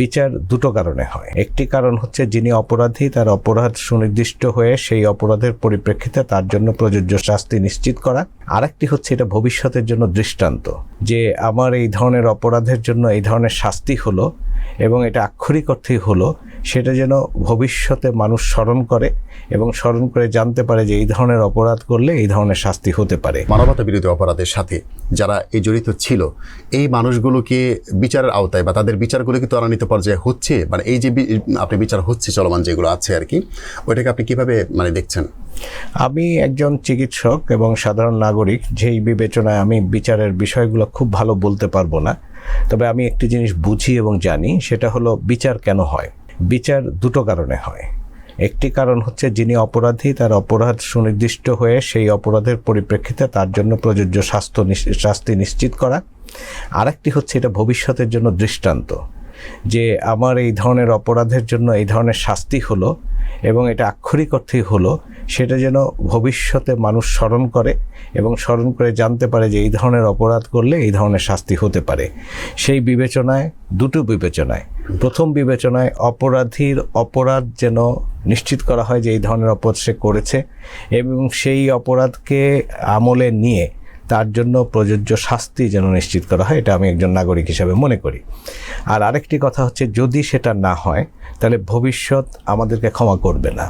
বিচার দুটো কারণে হয়। একটি কারণ হচ্ছে যিনি অপরাধী, তার অপরাধ সুনির্দিষ্ট হয়ে সেই অপরাধের পরিপ্রেক্ষিতে তার জন্য প্রযোজ্য শাস্তি নিশ্চিত করা। আরেকটি হচ্ছে এটা ভবিষ্যতের জন্য দৃষ্টান্ত, যে আমার এই ধরনের অপরাধের জন্য এই ধরনের শাস্তি হলো এবং এটা আক্ষরিক অর্থেই হলো সেটা যেন ভবিষ্যতে মানুষ স্মরণ করে এবং স্মরণ করে জানতে পারে যে এই ধরনের অপরাধ করলে এই ধরনের শাস্তি হতে পারে। মানবতা বিরোধী অপরাধের সাথে যারা এই জড়িত ছিল এই মানুষগুলোকে বিচারের আওতায় বা তাদের বিচারগুলো কি ত্বরান্বিত পর্যায়ে হচ্ছে মানে এই যে আপনি বিচার হচ্ছে চলমান যেগুলো আছে আর কি ওইটাকে আপনি কীভাবে মানে দেখছেন? আমি একজন চিকিৎসক এবং সাধারণ নাগরিক যেই বিবেচনায় আমি বিচারের বিষয়গুলো খুব ভালো বলতে পারব না। তবে আমি একটি জিনিস বুঝি এবং জানি সেটা হলো বিচার কেন হয়? বিচার দুটো কারণে হয়। একটি কারণ হচ্ছে যিনি অপরাধী, তার অপরাধ সুনির্দিষ্ট হয়ে সেই অপরাধের পরিপ্রেক্ষিতে তার জন্য প্রযোজ্য স্বাস্থ্য শাস্তি নিশ্চিত করা। আরেকটি হচ্ছে এটা ভবিষ্যতের জন্য দৃষ্টান্ত, যে আমার এই ধরনের অপরাধের জন্য এই ধরনের শাস্তি হলো এবং এটা আক্ষরিক অর্থেই হলো সেটা যেন ভবিষ্যতে মানুষ স্মরণ করে এবং স্মরণ করে জানতে পারে যে এই ধরনের অপরাধ করলে এই ধরনের শাস্তি হতে পারে। সেই বিবেচনায়, দুটো বিবেচনায়। প্রথম বিবেচনায় অপরাধীর অপরাধ যেন নিশ্চিত করা হয় যে এই ধরনের অপরাধ সে করেছে এবং সেই অপরাধকে আমলে নিয়ে তার জন্য প্রযোজ্য শাস্তি যেন নিশ্চিত করা হয়, এটা আমি একজন নাগরিক হিসাবে মনে করি। আর আরেকটি কথা হচ্ছে, যদি সেটা না হয়, তাহলে ভবিষ্যৎ আমাদেরকে ক্ষমা করবে না।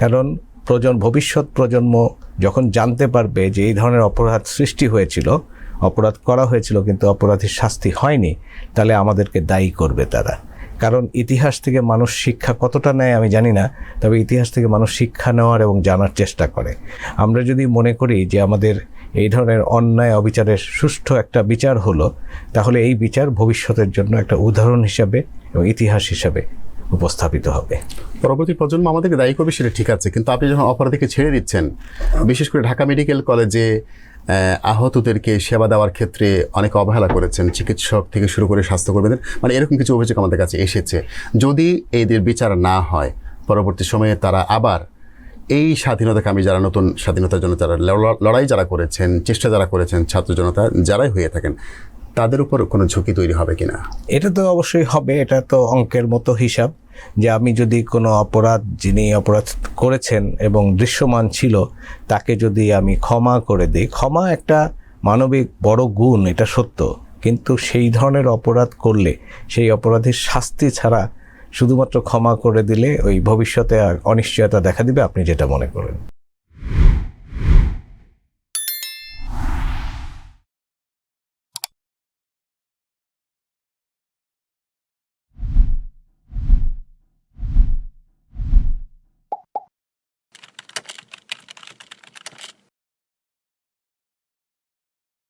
কারণ প্রজন্ম ভবিষ্যৎ প্রজন্ম যখন জানতে পারবে যে এই ধরনের অপরাধ সৃষ্টি হয়েছিল, অপরাধ করা হয়েছিল কিন্তু অপরাধীর শাস্তি হয়নি, তাহলে আমাদেরকে দায়ী করবে তারা। কারণ ইতিহাস থেকে মানুষ শিক্ষা কতটা নেয় আমি জানি না, তবে ইতিহাস থেকে মানুষ শিক্ষা নেওয়ার এবং জানার চেষ্টা করে। আমরা যদি মনে করি যে আমাদের এই ধরনের অন্যায় অবিচারের সুষ্ঠু একটা বিচার হলো, তাহলে এই বিচার ভবিষ্যতের জন্য একটা উদাহরণ হিসাবে এবং ইতিহাস হিসাবে উপস্থাপিত হবে। পরবর্তী প্রজন্ম আমাদেরকে দায়ী করবে সেটা ঠিক আছে কিন্তু আপনি যখন অপরাধীকে ছেড়ে দিচ্ছেন বিশেষ করে ঢাকা মেডিকেল কলেজে আহতদেরকে সেবা দেওয়ার ক্ষেত্রে অনেক অবহেলা করেছেন চিকিৎসক থেকে শুরু করে স্বাস্থ্যকর্মীদের মানে এরকম কিছু অভিযোগ আমাদের কাছে এসেছে। যদি এদের বিচার না হয় পরবর্তী সময়ে তারা আবার এই স্বাধীনতাকামী যারা নতুন স্বাধীনতার জন্য যারা লড়া- লড়াই যারা করেছেন চেষ্টা যারা করেছেন ছাত্র জনতা যারাই হয়ে থাকেন তাদের উপর কোনো ঝুঁকি তৈরি হবে কিনা? এটা তো অবশ্যই হবে এটা তো অঙ্কের মতো হিসাব। যে আমি যদি কোনো অপরাধ যিনি অপরাধ করেছেন এবং দৃশ্যমান ছিল, তাকে যদি আমি ক্ষমা করে দিই, ক্ষমা একটা মানবিক বড় গুণ, এটা সত্য। কিন্তু সেই ধরনের অপরাধ করলে, সেই অপরাধের শাস্তি ছাড়া শুধুমাত্র ক্ষমা করে দিলে ওই ভবিষ্যতে অনিশ্চয়তা দেখা দিবে, আপনি যেটা মনে করেন।